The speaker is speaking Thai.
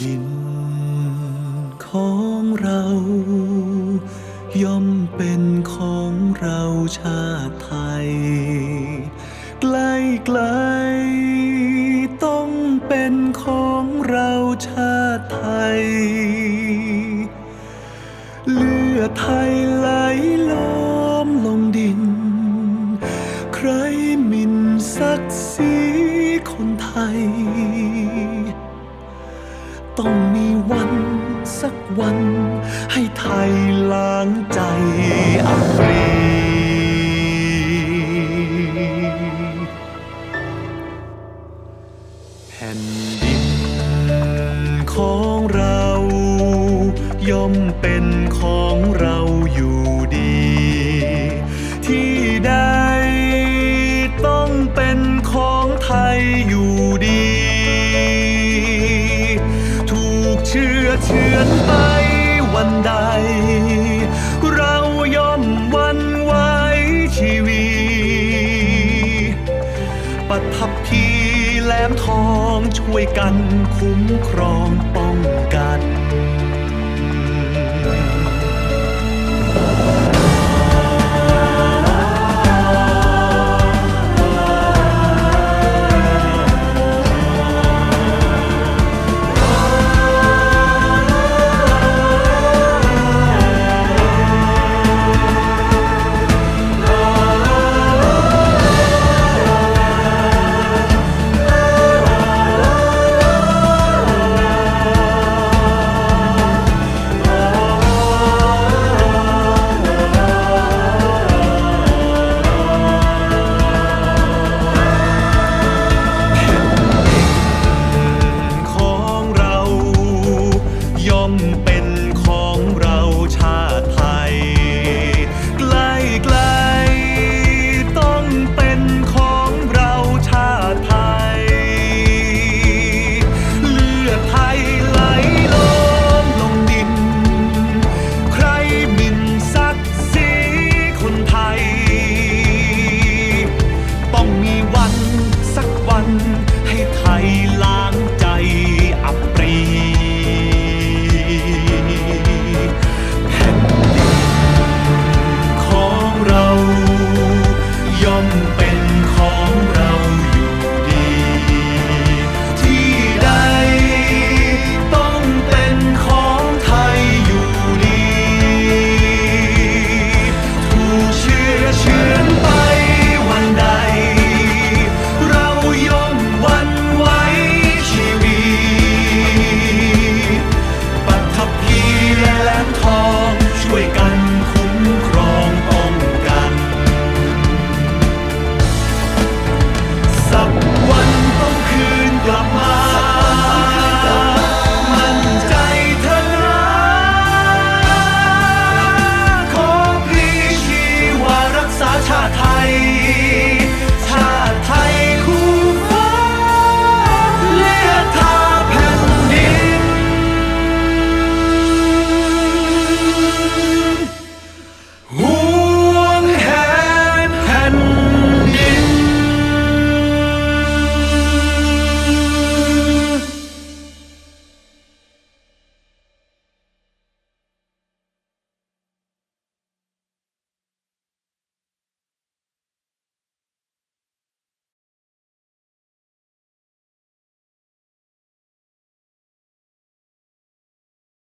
ดินของเรา ย่อมเป็นของเราชาติไทยใกล้ไกลๆต้องเป็นของเราชาติไทย เลือดไทยไหลล้อมลงดิน ใครมินศักดิ์ศรีคนไทย ต้องมีวันสักวัน ให้ไทยล้างใจอับปรีแผ่นดินของเรา ย่อมเป็นของเราอยู่ เชื่อนไปวันใด เราย่อมวันไหวชีวีปัทับพีแหลมทองช่วยกันคุ้มครอง